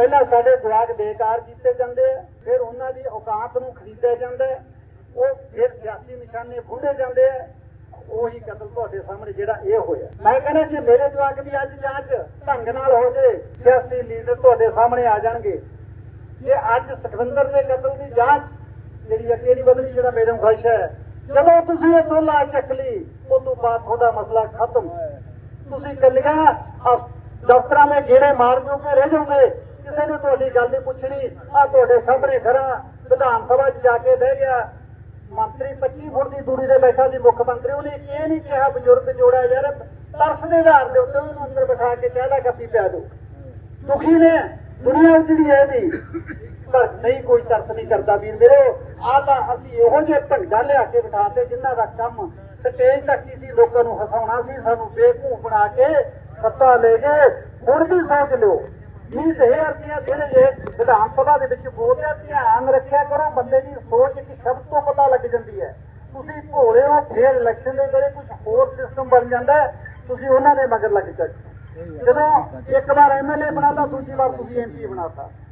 ਪਹਿਲਾਂ ਸਾਡੇ ਜਵਾਕ ਬੇਕਾਰ ਕੀਤੇ ਜਾਂਦੇ ਆ, ਫਿਰ ਉਹਨਾਂ ਦੀ ਔਕਾਤ ਨੂੰ ਖਰੀਦਿਆ ਜਾਂਦਾ ਉਹ ਫਿਰ ਸਿਆਸੀ ਨਿਸ਼ਾਨੇ ਖੁੱਲੇ ਜਾਂਦੇ ਆ। ਉਹੀ ਕਤਲ ਤੁਹਾਡੇ ਸਾਹਮਣੇ ਜਿਹੜਾ ਇਹ ਹੋਇਆ। ਮੈਂ ਕਹਿੰਦਾ ਜੇ ਮੇਰੇ ਜਵਾਕ ਦੀ ਅੱਜ ਜਾਂਚ ਢੰਗ ਨਾਲ ਹੋ ਜੇ, ਸਿਆਸੀ ਲੀਡਰ ਤੁਹਾਡੇ ਸਾਹਮਣੇ ਆ ਜਾਣਗੇ। ਜੇ ਅੱਜ ਸੁਖਵਿੰਦਰ ਦੇ ਕਤਲ ਦੀ ਜਾਂਚ ਜਿਹੜੀ ਅੱਗੇ ਨਹੀਂ ਬਦਲੀ ਜਿਹੜਾ ਮੇਰੇ ਨੂੰ ਖੁਸ਼ ਹੈ, ਜਦੋਂ ਤੁਸੀਂ ਇਹ ਦੋਲਾ ਚੱਕ ਲਈ, ਉਸ ਤੋਂ ਬਾਅਦ ਤੁਹਾਡਾ ਮਸਲਾ ਖਤਮ। ਤੁਸੀਂ ਕੱਲੀਆਂ ਦਫ਼ਤਰਾਂ ਦੇ ਗੇੜੇ ਮਾਰ ਜੋਗੇ, ਰਹਿ ਜਾਓਗੇ ਕਿਸੇ ਨੇ ਤੁਹਾਡੀ ਗੱਲ ਨਹੀਂ ਪੁੱਛਣੀ। ਆ ਤੁਹਾਡੇ ਸਾਹਮਣੇ ਖੜਾ ਵਿਧਾਨ ਸਭਾ 'ਚ ਜਾ ਕੇ ਬਹਿ ਗਿਆ। ਮੰਤਰੀ 25 ਫੁੱਟ ਦੀ ਦੂਰੀ ਤੇ ਬੈਠਾ ਸੀ ਮੁੱਖ ਮੰਤਰੀ। ਉਹਨੇ ਇਹ ਨਹੀਂ ਕਿਹਾ, ਬਜ਼ੁਰਗ ਜੋੜਾ ਯਾਰ, ਤਰਸ ਦੇ ਆਧਾਰ ਦੇ ਉੱਤੇ ਉਹਨੂੰ ਅੰਦਰ ਬਿਠਾ ਕੇ ਚਾਹ ਕੱਪੀ ਪਿਆ ਦਿਓ ਦੁਖੀ ਨੇ, ਦੁਨੀਆ ਜਿਹੜੀ ਹੈ ਦੀ ਪਰ ਨਹੀਂ, ਕੋਈ ਤਰਸ ਨਹੀਂ ਕਰਦਾ ਵੀਰ ਮੇਰੇ। ਆ ਤਾਂ ਅਸੀਂ ਇਹੋ ਜਿਹੇ ਭੰਡਾ ਲਿਆ ਕੇ ਬਿਠਾਤੇ, ਜਿਨ੍ਹਾਂ ਦਾ ਕੰਮ ਸਟੇਜ ਤੱਕ ਹੀ ਸੀ, ਲੋਕਾਂ ਨੂੰ ਹਸਾਉਣਾ ਸੀ, ਸਾਨੂੰ ਬੇਵਕੂਫ ਬਣਾ ਕੇ ਸੱਤਾ ਲੈ ਗਏ। ਹੁਣ ਵੀ ਸੋਚ ਲਿਓ। ਵੀਹ ਹਜ਼ਾਰ ਰੁਪਇਆ ਜਿਹੜੇ ਵਿਧਾਨ ਸਭਾ ਦੇ ਵਿੱਚ ਬੋਲਦੇ ਆ ਧਿਆਨ ਰੱਖਿਆ ਕਰੋ, ਬੰਦੇ ਦੀ ਸੋਚ ਇੱਕ ਸ਼ਬਦ ਤੋਂ ਪਤਾ ਲੱਗ ਜਾਂਦੀ ਹੈ। ਤੁਸੀਂ ਭੋਲੇ ਹੋ, ਫੇਰ ਇਲੈਕਸ਼ਨ ਦੇ ਵੇਲੇ ਕੁਝ ਹੋਰ ਸਿਸਟਮ ਬਣ ਜਾਂਦਾ ਤੁਸੀਂ ਉਹਨਾਂ ਦੇ ਮਗਰ ਲੱਗ ਜਾਂਦੇ ਜਦੋਂ ਇੱਕ ਵਾਰ ਐਮਐਲਏ ਬਣਾਤਾ ਦੂਜੀ ਵਾਰ ਤੁਸੀਂ ਐਮਪੀ ਬਣਾਤਾ